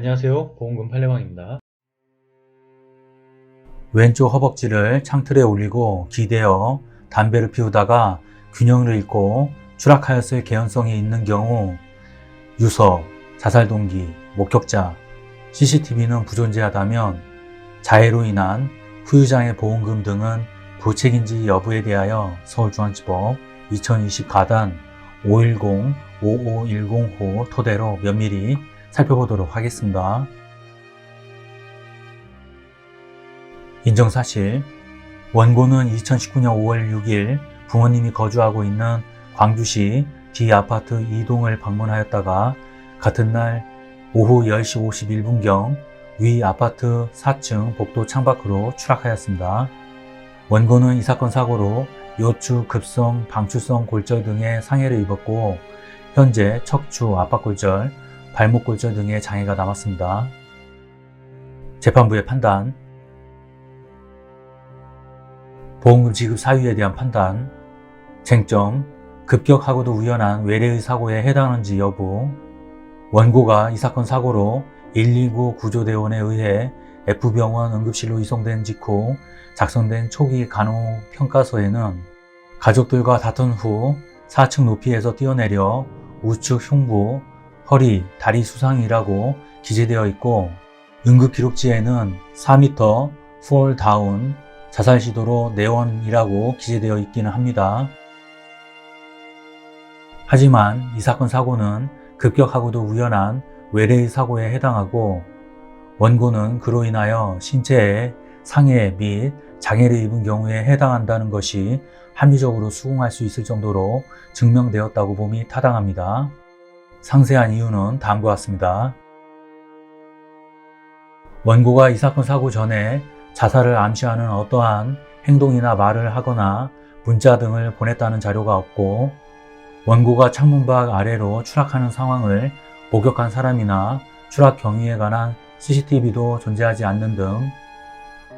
안녕하세요. 보험금 팔례방입니다. 왼쪽 허벅지를 창틀에 올리고 기대어 담배를 피우다가 균형을 잃고 추락하였을 개연성이 있는 경우 유서, 자살 동기, 목격자, CCTV는 부존재하다면 자해로 인한 후유장애 보험금 등은 부책인지 여부에 대하여 서울중앙지법 2020 가단 510-5510호 토대로 면밀히 살펴보도록 하겠습니다. 인정사실 원고는 2019년 5월 6일 부모님이 거주하고 있는 광주시 D 아파트 2동을 방문하였다가 같은 날 오후 10시 51분경 위 아파트 4층 복도 창밖으로 추락하였습니다. 원고는 이 사건 사고로 요추, 급성, 방추성 골절 등의 상해를 입었고 현재 척추, 압박골절, 발목 골절 등의 장애가 남았습니다. 재판부의 판단. 보험금 지급 사유에 대한 판단. 쟁점. 급격하고도 우연한 외래의 사고에 해당하는지 여부. 원고가 이 사건 사고로 119 구조대원에 의해 F병원 응급실로 이송된 직후 작성된 초기 간호 평가서에는 가족들과 다툰 후 4층 높이에서 뛰어내려 우측 흉부, 허리, 다리 수상이라고 기재되어 있고 응급 기록지에는 4m fall down 자살 시도로 내원이라고 기재되어 있기는 합니다. 하지만 이 사건 사고는 급격하고도 우연한 외래의 사고에 해당하고 원고는 그로 인하여 신체에 상해 및 장애를 입은 경우에 해당한다는 것이 합리적으로 수긍할 수 있을 정도로 증명되었다고 봄이 타당합니다. 상세한 이유는 다음과 같습니다. 원고가 이 사건 사고 전에 자살을 암시하는 어떠한 행동이나 말을 하거나 문자 등을 보냈다는 자료가 없고 원고가 창문 밖 아래로 추락하는 상황을 목격한 사람이나 추락 경위에 관한 CCTV도 존재하지 않는 등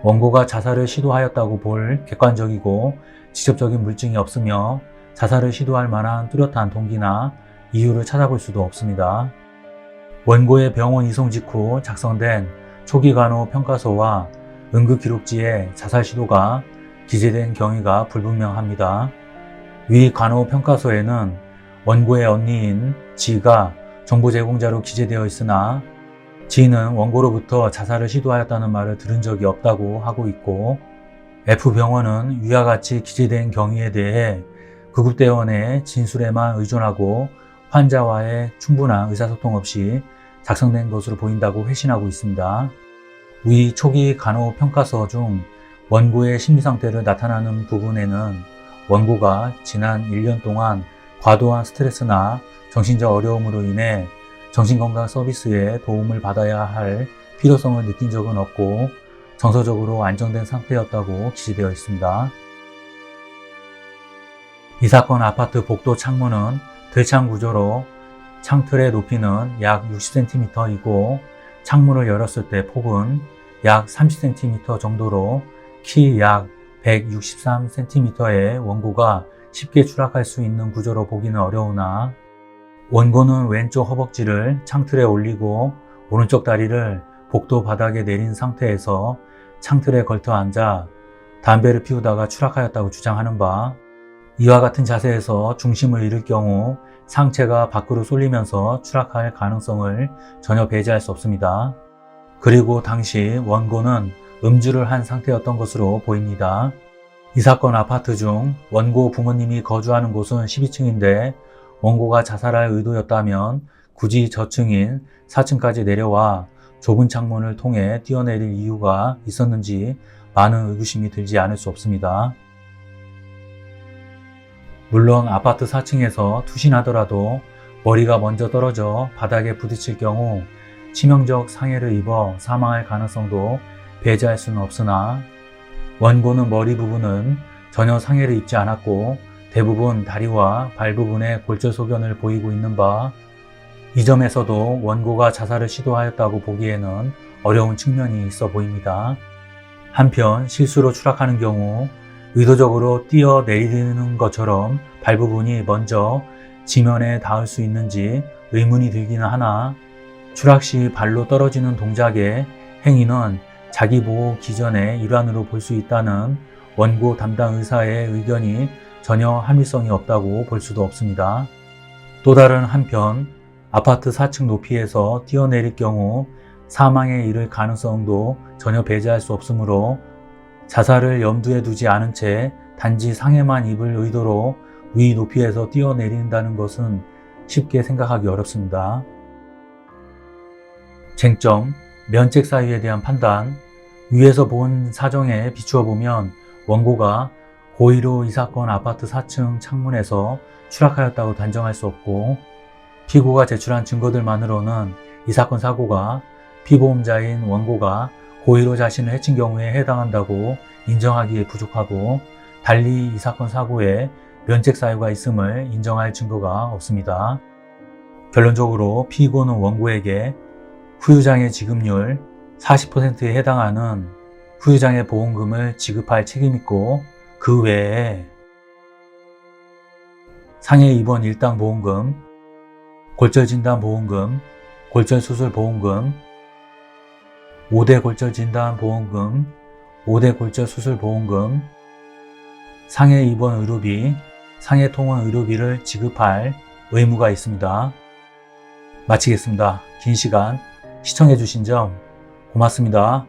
원고가 자살을 시도하였다고 볼 객관적이고 직접적인 물증이 없으며 자살을 시도할 만한 뚜렷한 동기나 이유를 찾아볼 수도 없습니다. 원고의 병원 이송 직후 작성된 초기 간호 평가서와 응급 기록지에 자살 시도가 기재된 경위가 불분명합니다. 위 간호 평가서에는 원고의 언니인 지가 정보 제공자로 기재되어 있으나 지는 원고로부터 자살을 시도하였다는 말을 들은 적이 없다고 하고 있고 F병원은 위와 같이 기재된 경위에 대해 구급대원의 진술에만 의존하고 환자와의 충분한 의사소통 없이 작성된 것으로 보인다고 회신하고 있습니다. 위 초기 간호 평가서 중 원고의 심리 상태를 나타나는 부분에는 원고가 지난 1년 동안 과도한 스트레스나 정신적 어려움으로 인해 정신건강 서비스에 도움을 받아야 할 필요성을 느낀 적은 없고 정서적으로 안정된 상태였다고 기재되어 있습니다. 이 사건 아파트 복도 창문은 들창 구조로 창틀의 높이는 약 60cm이고 창문을 열었을 때 폭은 약 30cm 정도로 키 약 163cm의 원고가 쉽게 추락할 수 있는 구조로 보기는 어려우나 원고는 왼쪽 허벅지를 창틀에 올리고 오른쪽 다리를 복도 바닥에 내린 상태에서 창틀에 걸터 앉아 담배를 피우다가 추락하였다고 주장하는 바 이와 같은 자세에서 중심을 잃을 경우 상체가 밖으로 쏠리면서 추락할 가능성을 전혀 배제할 수 없습니다. 그리고 당시 원고는 음주를 한 상태였던 것으로 보입니다. 이 사건 아파트 중 원고 부모님이 거주하는 곳은 12층인데 원고가 자살할 의도였다면 굳이 저층인 4층까지 내려와 좁은 창문을 통해 뛰어내릴 이유가 있었는지 많은 의구심이 들지 않을 수 없습니다. 물론 아파트 4층에서 투신하더라도 머리가 먼저 떨어져 바닥에 부딪힐 경우 치명적 상해를 입어 사망할 가능성도 배제할 수는 없으나 원고는 머리 부분은 전혀 상해를 입지 않았고 대부분 다리와 발 부분에 골절 소견을 보이고 있는 바 이 점에서도 원고가 자살을 시도하였다고 보기에는 어려운 측면이 있어 보입니다. 한편 실수로 추락하는 경우 의도적으로 뛰어내리는 것처럼 발 부분이 먼저 지면에 닿을 수 있는지 의문이 들기는 하나 추락 시 발로 떨어지는 동작의 행위는 자기 보호 기전의 일환으로 볼 수 있다는 원고 담당 의사의 의견이 전혀 합리성이 없다고 볼 수도 없습니다. 또 다른 한편 아파트 4층 높이에서 뛰어내릴 경우 사망에 이를 가능성도 전혀 배제할 수 없으므로 자살을 염두에 두지 않은 채 단지 상해만 입을 의도로 위 높이에서 뛰어내린다는 것은 쉽게 생각하기 어렵습니다. 쟁점, 면책 사유에 대한 판단, 위에서 본 사정에 비추어 보면 원고가 고의로 이 사건 아파트 4층 창문에서 추락하였다고 단정할 수 없고 피고가 제출한 증거들만으로는 이 사건 사고가 피보험자인 원고가 고의로 자신을 해친 경우에 해당한다고 인정하기에 부족하고 달리 이 사건 사고에 면책 사유가 있음을 인정할 증거가 없습니다. 결론적으로 피고는 원고에게 후유장의 지급률 40%에 해당하는 후유장의 보험금을 지급할 책임 있고 그 외에 상해 입원 일당 보험금, 골절 진단 보험금, 골절 수술 보험금, 5대 골절 진단 보험금, 5대 골절 수술 보험금, 상해 입원 의료비, 상해 통원 의료비를 지급할 의무가 있습니다. 마치겠습니다. 긴 시간 시청해주신 점 고맙습니다.